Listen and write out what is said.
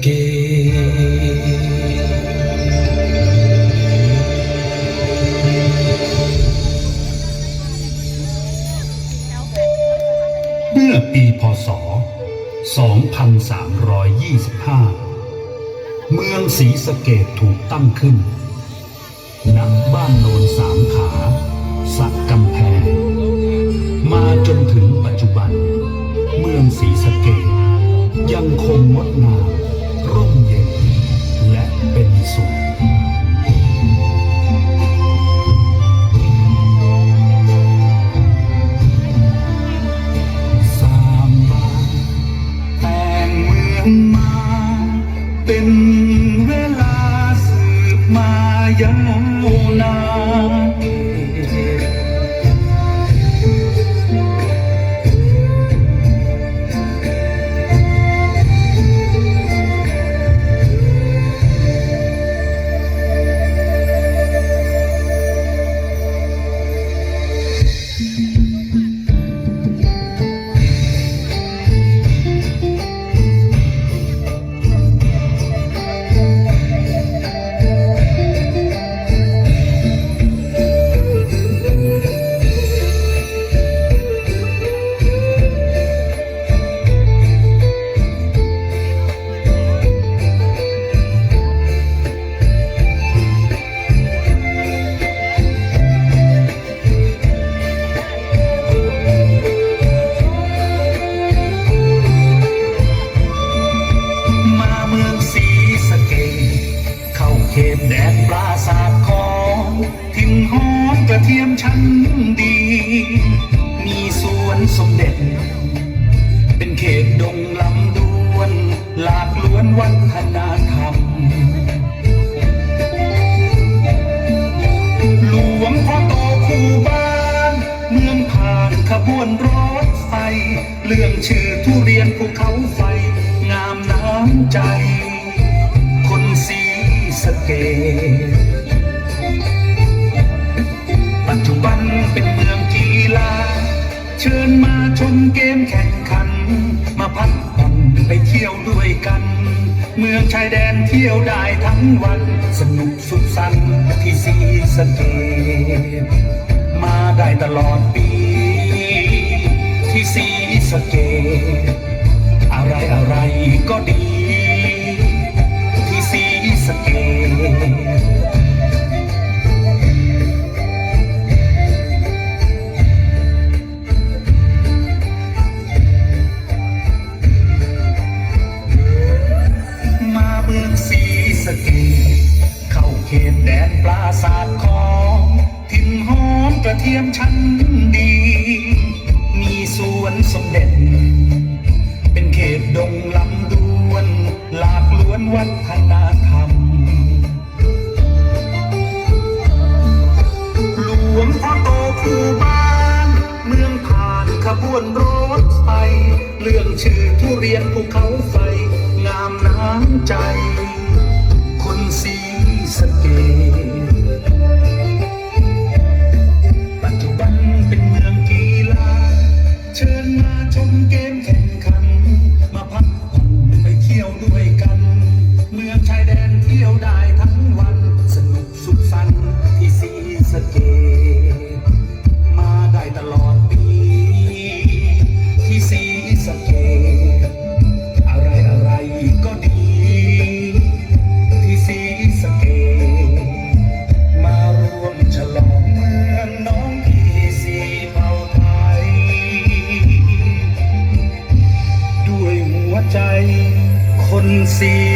เกเมื่อปีพศ 2325 เมืองศรีสะเกดถูกตั้งขึ้น ดีมีสวนสมเด็จ เป็นเขตดงลำดวน หลากล้วนวัฒนธรรมหลวงพ่อโตคู่บ้านเมืองผ่านขบวนรถไฟ เรื่องชื่อทุเรียนภูเขาไฟ งามน้ำใจ คนสีสเกดปัจจุบันเป็น เชิญมาชมเกมแข่งขัน มาพักผ่อนไปเที่ยวด้วยกัน เมืองชายแดนเที่ยวได้ทั้งวัน สนุกสุขสันต์ที่สีสเกดมาได้ตลอดปี ที่สีสเกดอะไรอะไรก็ดี ที่สีสเกด ระเทียมชั้นดี มีสวนสมเด็จ เป็นเขตดงลำดวน หลากล้วนวัฒนธรรม หลวงพ่อโตคู่บ้าน เมืองผ่านขบวนรถไปเรื่องชื่อทุเรียนภูเขาไฟ งามน้ำใจ คนสีสเกต sleeping with see